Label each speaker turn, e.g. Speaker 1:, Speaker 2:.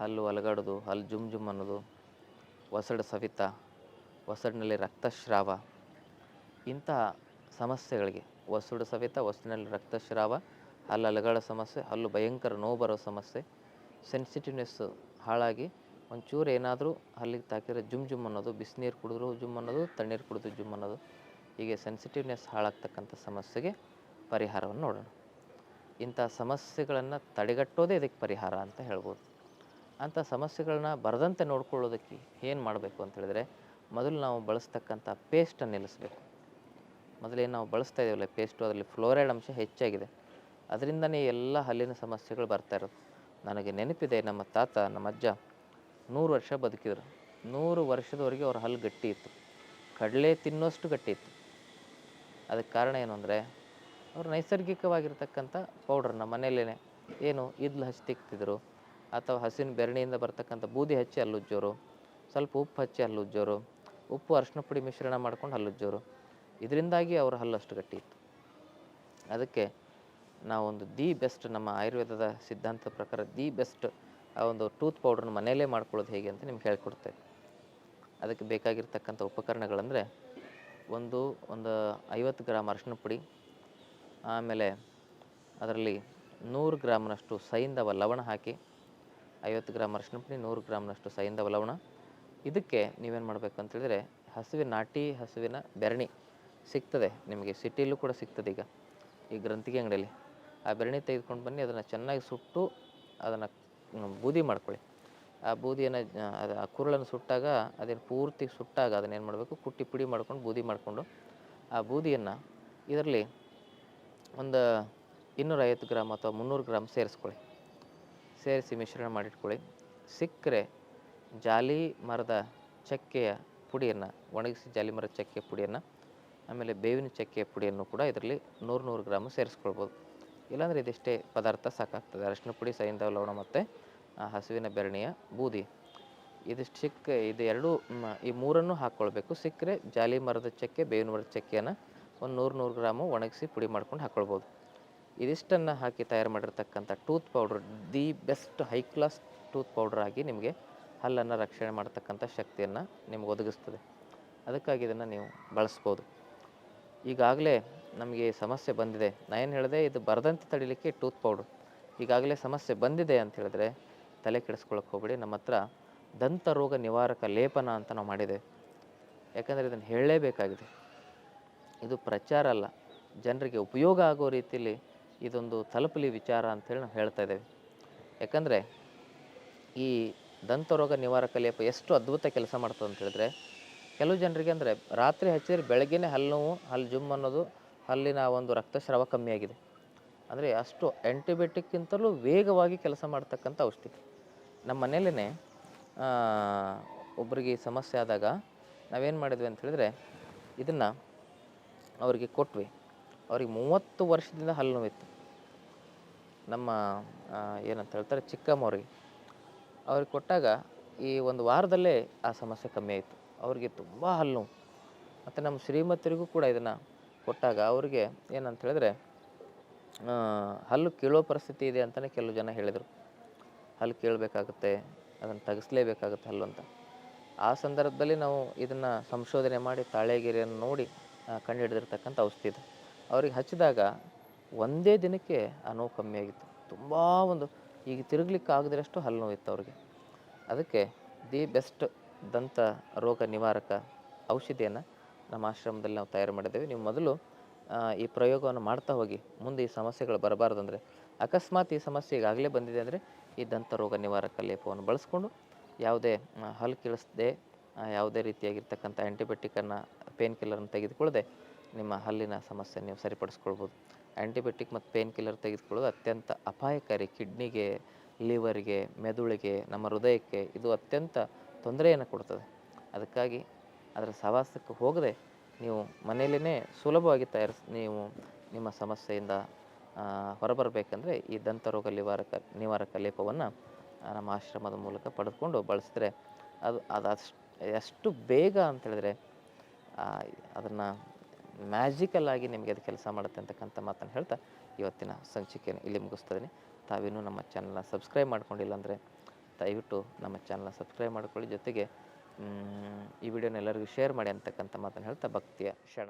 Speaker 1: ಹಲ್ಲು ಅಲಗಾಡೋದು, ಹಲ್ಲು ಜುಮ್ ಜುಮ್ ಅನ್ನೋದು, ಒಸಡು ಸವಿತ, ಒಸಡಿನಲ್ಲಿ ರಕ್ತಸ್ರಾವ ಇಂತಹ ಸಮಸ್ಯೆಗಳಿಗೆ ಒಸಡು ಸವಿತ, ಒಸಡಿನಲ್ಲಿ ರಕ್ತಸ್ರಾವ, ಹಲ್ಲು ಅಲಗಾಡೋ ಸಮಸ್ಯೆ, ಹಲ್ಲು ಭಯಂಕರ ನೋವು ಬರೋ ಸಮಸ್ಯೆ ಸೆನ್ಸಿಟಿವ್ನೆಸ್ ಹಾಳಾಗಿ ಒಂಚೂರು ಏನಾದರೂ ಹಲ್ಲಿಗೆ ತಾಕಿದ್ರೆ ಜುಮ್ ಜುಮ್ ಅನ್ನೋದು, ಬಿಸಿನೀರು ಕುಡಿದ್ರು ಜುಮ್ ಅನ್ನೋದು, ತಣ್ಣೀರು ಕುಡಿದ್ರು ಜುಮ್ ಅನ್ನೋದು, ಹೀಗೆ ಸೆನ್ಸಿಟಿವ್ನೆಸ್ ಹಾಳಾಗ್ತಕ್ಕಂಥ ಸಮಸ್ಯೆಗೆ ಪರಿಹಾರವನ್ನು ನೋಡೋಣ. ಇಂಥ ಸಮಸ್ಯೆಗಳನ್ನು ತಡೆಗಟ್ಟೋದೇ ಇದಕ್ಕೆ ಪರಿಹಾರ ಅಂತ ಹೇಳ್ಬೋದು. ಅಂಥ ಸಮಸ್ಯೆಗಳನ್ನ ಬರದಂತೆ ನೋಡ್ಕೊಳ್ಳೋದಕ್ಕೆ ಏನು ಮಾಡಬೇಕು ಅಂತ ಹೇಳಿದ್ರೆ, ಮೊದಲು ನಾವು ಬಳಸ್ತಕ್ಕಂಥ ಪೇಸ್ಟನ್ನು ನಿಲ್ಲಿಸಬೇಕು. ಮೊದಲೇನು ನಾವು ಬಳಸ್ತಾ ಇದ್ದೀವಲ್ಲ ಪೇಸ್ಟು ಅದರಲ್ಲಿ ಫ್ಲೋರೈಡ್ ಅಂಶ ಹೆಚ್ಚಾಗಿದೆ. ಅದರಿಂದನೇ ಎಲ್ಲ ಹಲ್ಲಿನ ಸಮಸ್ಯೆಗಳು ಬರ್ತಾ ಇರೋದು. ನನಗೆ ನೆನಪಿದೆ, ನಮ್ಮ ತಾತ, ನಮ್ಮ ಅಜ್ಜ ನೂರು ವರ್ಷ ಬದುಕಿದ್ರು. ನೂರು ವರ್ಷದವರೆಗೆ ಅವ್ರ ಹಲ್ಲು ಗಟ್ಟಿ ಇತ್ತು. ಕಡಲೆ ತಿನ್ನೋಷ್ಟು ಗಟ್ಟಿ ಇತ್ತು. ಅದಕ್ಕೆ ಕಾರಣ ಏನು ಅಂದರೆ, ಅವ್ರು ನೈಸರ್ಗಿಕವಾಗಿರ್ತಕ್ಕಂಥ ಪೌಡ್ರನ್ನ ಮನೆಯಲ್ಲೇ ಏನು ಇದ್ಲು ಹಚ್ಚಿ ತಿಕ್ತಿದ್ರು ಅಥವಾ ಹಸಿನ ಬೆರಣಿಯಿಂದ ಬರ್ತಕ್ಕಂಥ ಬೂದಿ ಹಚ್ಚಿ ಹಲ್ಲುಜ್ಜೋರು, ಸ್ವಲ್ಪ ಉಪ್ಪು ಹಚ್ಚಿ ಹಲ್ಲುಜ್ಜೋರು, ಉಪ್ಪು ಅರಿಶಿನ ಪುಡಿ ಮಿಶ್ರಣ ಮಾಡ್ಕೊಂಡು ಹಲ್ಲುಜ್ಜೋರು. ಇದರಿಂದಾಗಿ ಅವ್ರ ಹಲ್ಲು ಅಷ್ಟು ಗಟ್ಟಿ ಇತ್ತು. ಅದಕ್ಕೆ ನಾವೊಂದು ದಿ ಬೆಸ್ಟ್ ನಮ್ಮ ಆಯುರ್ವೇದದ ಸಿದ್ಧಾಂತದ ಪ್ರಕಾರ ದಿ ಬೆಸ್ಟ್ ಆ ಒಂದು ಟೂತ್ ಪೌಡ್ರನ್ನ ಮನೆಯಲ್ಲೇ ಮಾಡ್ಕೊಳ್ಳೋದು ಹೇಗೆ ಅಂತ ನಿಮ್ಗೆ ಹೇಳ್ಕೊಡ್ತೇವೆ ಅದಕ್ಕೆ ಬೇಕಾಗಿರ್ತಕ್ಕಂಥ ಉಪಕರಣಗಳಂದರೆ ಒಂದು ಒಂದು ಐವತ್ತು ಗ್ರಾಮ್ ಅರಿಶಿನ ಪುಡಿ, ಆಮೇಲೆ ಅದರಲ್ಲಿ ನೂರು ಗ್ರಾಮ್ನಷ್ಟು ಸೈಂದವ ಲವಣ ಹಾಕಿ ಐವತ್ತು ಗ್ರಾಮ್ ಅರಿಶಿನ ಪುಡಿ, ನೂರು ಗ್ರಾಮ್ನಷ್ಟು ಸೈಯಿಂದ ಲವಣ ಇದಕ್ಕೆ ನೀವೇನು ಮಾಡಬೇಕು ಅಂತೇಳಿದರೆ ಹಸುವಿನ ನಾಟಿ, ಹಸುವಿನ ಬೆರಣಿ ಸಿಗ್ತದೆ ನಿಮಗೆ. ಸಿಟಿಲೂ ಕೂಡ ಸಿಗ್ತದೆ ಈಗ ಈ ಗ್ರಂಥಿಗೆ ಅಂಗಡಿಯಲ್ಲಿ. ಆ ಬೆರಣಿ ತೆಗೆದುಕೊಂಡು ಬನ್ನಿ, ಅದನ್ನು ಚೆನ್ನಾಗಿ ಸುಟ್ಟು ಅದನ್ನು ಬೂದಿ ಮಾಡ್ಕೊಳ್ಳಿ. ಆ ಬೂದಿಯನ್ನು ಅದು, ಆ ಕುರುಳನ್ನು ಸುಟ್ಟಾಗ ಅದೇನು ಪೂರ್ತಿ ಸುಟ್ಟಾಗ ಅದನ್ನೇನು ಮಾಡಬೇಕು? ಕುಟ್ಟಿ ಪುಡಿ ಮಾಡ್ಕೊಂಡು, ಬೂದಿ ಮಾಡಿಕೊಂಡು ಆ ಬೂದಿಯನ್ನು ಇದರಲ್ಲಿ ಒಂದು ಇನ್ನೂರೈವತ್ತು ಗ್ರಾಮ್ ಅಥವಾ ಮುನ್ನೂರು ಗ್ರಾಮ್ ಸೇರಿಸ್ಕೊಳ್ಳಿ. ಸೇರಿಸಿ ಮಿಶ್ರಣ ಮಾಡಿಟ್ಕೊಳ್ಳಿ. ಸಿಕ್ಕರೆ ಜಾಲಿ ಮರದ ಚಕ್ಕೆಯ ಪುಡಿಯನ್ನು, ಒಣಗಿಸಿ ಜಾಲಿ ಮರದ ಚಕ್ಕೆಯ ಪುಡಿಯನ್ನು, ಆಮೇಲೆ ಬೇವಿನ ಚಕ್ಕೆಯ ಪುಡಿಯನ್ನು ಕೂಡ ಇದರಲ್ಲಿ ನೂರು ನೂರು ಗ್ರಾಮು ಸೇರಿಸ್ಕೊಳ್ಬೋದು. ಇಲ್ಲಾಂದರೆ ಇದಿಷ್ಟೇ ಪದಾರ್ಥ ಸಾಕಾಗ್ತದೆ. ಅರಶಿನ ಪುಡಿ ಸೈಂಧವ ಲವಣ ಮತ್ತು ಹಸುವಿನ ಬೆರಣಿಯ ಬೂದಿ. ಇದಿಷ್ಟು ಸಿಕ್ಕ, ಇದು ಎರಡು ಈ ಮೂರನ್ನು ಹಾಕ್ಕೊಳ್ಬೇಕು. ಸಿಕ್ಕರೆ ಜಾಲಿ ಮರದ ಚಕ್ಕೆ, ಬೇವಿನ ಮರದ ಚಕ್ಕೆಯನ್ನು ಒಂದು ನೂರು ನೂರು ಗ್ರಾಮು ಒಣಗಿಸಿ ಪುಡಿ ಮಾಡ್ಕೊಂಡು ಹಾಕ್ಕೊಳ್ಬೋದು. ಇದಿಷ್ಟನ್ನು ಹಾಕಿ ತಯಾರು ಮಾಡಿರ್ತಕ್ಕಂಥ tooth powder, the best high class tooth powder ಆಗಿ ನಿಮಗೆ ಹಲ್ಲನ್ನು ರಕ್ಷಣೆ ಮಾಡ್ತಕ್ಕಂಥ ಶಕ್ತಿಯನ್ನು ನಿಮ್ಗೆ ಒದಗಿಸ್ತದೆ. ಅದಕ್ಕಾಗಿ ಇದನ್ನು ನೀವು ಬಳಸ್ಬೋದು. ಈಗಾಗಲೇ ನಮಗೆ ಸಮಸ್ಯೆ ಬಂದಿದೆ. ನಾನು ಏನು ಹೇಳಿದೆ, ಇದು ಬರದಂತೆ ತಡಿಲಿಕ್ಕೆ ಟೂತ್ ಪೌಡ್ರ್. ಈಗಾಗಲೇ ಸಮಸ್ಯೆ ಬಂದಿದೆ ಅಂತ ಹೇಳಿದ್ರೆ ತಲೆ ಕೆಡಿಸ್ಕೊಳಕ್ಕೆ ಹೋಗ್ಬೇಡಿ. ನಮ್ಮ ಹತ್ರ ದಂತ ರೋಗ ನಿವಾರಕ ಲೇಪನ ಅಂತ ನಾವು ಮಾಡಿದೆ. ಯಾಕಂದರೆ ಇದನ್ನು ಹೇಳಲೇಬೇಕಾಗಿದೆ. ಇದು ಪ್ರಚಾರ ಅಲ್ಲ. ಜನರಿಗೆ ಉಪಯೋಗ ಆಗೋ ರೀತಿಯಲ್ಲಿ ಇದೊಂದು ತಲುಪಲಿ ವಿಚಾರ ಅಂತೇಳಿ ನಾವು ಹೇಳ್ತಾ ಇದ್ದೇವೆ. ಯಾಕಂದರೆ ಈ ದಂತರೋಗ ನಿವಾರಕ ಲೇಪ ಎಷ್ಟು ಅದ್ಭುತ ಕೆಲಸ ಮಾಡ್ತದೆ ಅಂತ ಹೇಳಿದ್ರೆ, ಕೆಲವು ಜನರಿಗೆ ಅಂದರೆ ರಾತ್ರಿ ಹಚ್ಚಿದ್ರೆ ಬೆಳಗ್ಗೆನೇ ಹಲ್ಲು ನೋವು, ಹಲ್ಲು ಜುಮ್ ಅನ್ನೋದು ಹಲ್ಲಿನ ಒಂದು ರಕ್ತಸ್ರಾವ ಕಮ್ಮಿಯಾಗಿದೆ ಅಂದರೆ ಅಷ್ಟು ಆ್ಯಂಟಿಬಯೋಟಿಕ್ಕಿಂತಲೂ ವೇಗವಾಗಿ ಕೆಲಸ ಮಾಡ್ತಕ್ಕಂಥ ಔಷಧಿ. ನಮ್ಮ ಮನೇಲೇ ಒಬ್ಬರಿಗೆ ಸಮಸ್ಯೆ ಆದಾಗ ನಾವೇನು ಮಾಡಿದ್ವಿ ಅಂತ ಹೇಳಿದ್ರೆ, ಇದನ್ನು ಅವರಿಗೆ ಕೊಟ್ವಿ. ಅವ್ರಿಗೆ ಮೂವತ್ತು ವರ್ಷದಿಂದ ಹಲ್ಲು ನೋವಿತ್ತು. ನಮ್ಮ ಏನಂತ ಹೇಳ್ತಾರೆ ಚಿಕ್ಕಮ್ಮವ್ರಿಗೆ ಅವ್ರಿಗೆ. ಕೊಟ್ಟಾಗ ಈ ಒಂದು ವಾರದಲ್ಲೇ ಆ ಸಮಸ್ಯೆ ಕಮ್ಮಿ ಆಯಿತು. ಅವ್ರಿಗೆ ತುಂಬ ಹಲ್ಲು. ಮತ್ತು ನಮ್ಮ ಶ್ರೀಮತಿಯರಿಗೂ ಕೂಡ ಇದನ್ನು ಕೊಟ್ಟಾಗ ಅವ್ರಿಗೆ ಏನಂತ ಹೇಳಿದ್ರೆ ಹಲ್ಲು ಕೀಳೋ ಪರಿಸ್ಥಿತಿ ಇದೆ ಅಂತಲೇ ಕೆಲವು ಜನ ಹೇಳಿದರು. ಹಲ್ಲು ಕೇಳಬೇಕಾಗುತ್ತೆ, ಅದನ್ನು ತೆಗೆಸಲೇಬೇಕಾಗುತ್ತೆ ಹಲ್ಲು ಅಂತ. ಆ ಸಂದರ್ಭದಲ್ಲಿ ನಾವು ಇದನ್ನು ಸಂಶೋಧನೆ ಮಾಡಿ ತಾಳೆಗಿರಿಯನ್ನು ನೋಡಿ ಕಂಡು ಕಂಡುಹಿಡಿದಿರ್ತಕ್ಕಂಥ ಔಷಧಿ ಇದು. ಅವ್ರಿಗೆ ಹಚ್ಚಿದಾಗ ಒಂದೇ ದಿನಕ್ಕೆ ಆ ನೋವು ಕಮ್ಮಿಯಾಗಿತ್ತು ತುಂಬ ಒಂದು ಈಗ ತಿರುಗ್ಲಿಕ್ಕೆ ಆಗದಿರಷ್ಟು ಹಲ್ಲು ನೋವಿತ್ತು ಅವ್ರಿಗೆ. ಅದಕ್ಕೆ ದಿ ಬೆಸ್ಟ್ ದಂತ ರೋಗ ನಿವಾರಕ ಔಷಧಿಯನ್ನು ನಮ್ಮ ಆಶ್ರಮದಲ್ಲಿ ನಾವು ತಯಾರು ಮಾಡಿದ್ದೇವೆ. ನೀವು ಮೊದಲು ಈ ಪ್ರಯೋಗವನ್ನು ಮಾಡ್ತಾ ಹೋಗಿ, ಮುಂದೆ ಈ ಸಮಸ್ಯೆಗಳು ಬರಬಾರ್ದಂದ್ರೆ ಅಕಸ್ಮಾತ್ ಈ ಸಮಸ್ಯೆ ಈಗಾಗಲೇ ಬಂದಿದೆ ಅಂದರೆ ಈ ದಂತ ರೋಗ ನಿವಾರಕ ಲೇಪವನ್ನು ಬಳಸ್ಕೊಂಡು ಯಾವುದೇ ಹಲ್ಲು ಕೀಳಿಸದೆ ಯಾವುದೇ ರೀತಿಯಾಗಿರ್ತಕ್ಕಂಥ ಆ್ಯಂಟಿಬಯೋಟಿಕನ್ನು ಪೇನ್ ಕಿಲ್ಲರನ್ನು ತೆಗೆದುಕೊಳ್ಳದೆ ನಿಮ್ಮ ಹಲ್ಲಿನ ಸಮಸ್ಯೆ ನೀವು ಸರಿಪಡಿಸ್ಕೊಳ್ಬೋದು. ಆ್ಯಂಟಿಬಯೋಟಿಕ್ ಮತ್ತು ಪೇನ್ ಕಿಲ್ಲರ್ ತೆಗೆದುಕೊಳ್ಳೋದು ಅತ್ಯಂತ ಅಪಾಯಕಾರಿ ಕಿಡ್ನಿಗೆ, ಲಿವರ್ಗೆ, ಮೆದುಳಿಗೆ, ನಮ್ಮ ಹೃದಯಕ್ಕೆ ಇದು ಅತ್ಯಂತ ತೊಂದರೆಯನ್ನು ಕೊಡ್ತದೆ. ಅದಕ್ಕಾಗಿ ಅದರ ಸವಾಸಕ್ಕೆ ಹೋಗದೆ ನೀವು ಮನೆಯಲ್ಲೇ ಸುಲಭವಾಗಿ ತಯಾರಿಸ್, ನೀವು ನಿಮ್ಮ ಸಮಸ್ಯೆಯಿಂದ ಹೊರಬರಬೇಕಂದ್ರೆ ಈ ದಂತರೋಗ ನಿವಾರಕ ನಿವಾರಕ ಲೇಪವನ್ನು ನಮ್ಮ ಆಶ್ರಮದ ಮೂಲಕ ಪಡೆದುಕೊಂಡು ಬಳಸಿದ್ರೆ ಅದು ಅದು ಅಷ್ಟು, ಎಷ್ಟು ಬೇಗ ಅಂತ ಹೇಳಿದ್ರೆ ಅದನ್ನು ಮ್ಯಾಜಿಕಲ್ ಆಗಿ ನಿಮಗೆ ಅದು ಕೆಲಸ ಮಾಡುತ್ತೆ ಅಂತಕ್ಕಂಥ ಮಾತನ್ನು ಹೇಳ್ತಾ ಇವತ್ತಿನ ಸಂಚಿಕೆಯನ್ನು ಇಲ್ಲಿ ಮುಗಿಸ್ತಿದ್ದೀನಿ. ತಾವಿನ್ನೂ ನಮ್ಮ ಚಾನಲ್ನ ಸಬ್ಸ್ಕ್ರೈಬ್ ಮಾಡ್ಕೊಂಡಿಲ್ಲ ಅಂದರೆ ದಯವಿಟ್ಟು ನಮ್ಮ ಚಾನಲ್ನ ಸಬ್ಸ್ಕ್ರೈಬ್ ಮಾಡ್ಕೊಳ್ಳಿ. ಜೊತೆಗೆ ಈ ವಿಡಿಯೋನ ಎಲ್ಲರಿಗೂ ಶೇರ್ ಮಾಡಿ ಅಂತಕ್ಕಂಥ ಮಾತನ್ನು ಹೇಳ್ತಾ ಭಕ್ತಿಯ ಕ್ಷಣ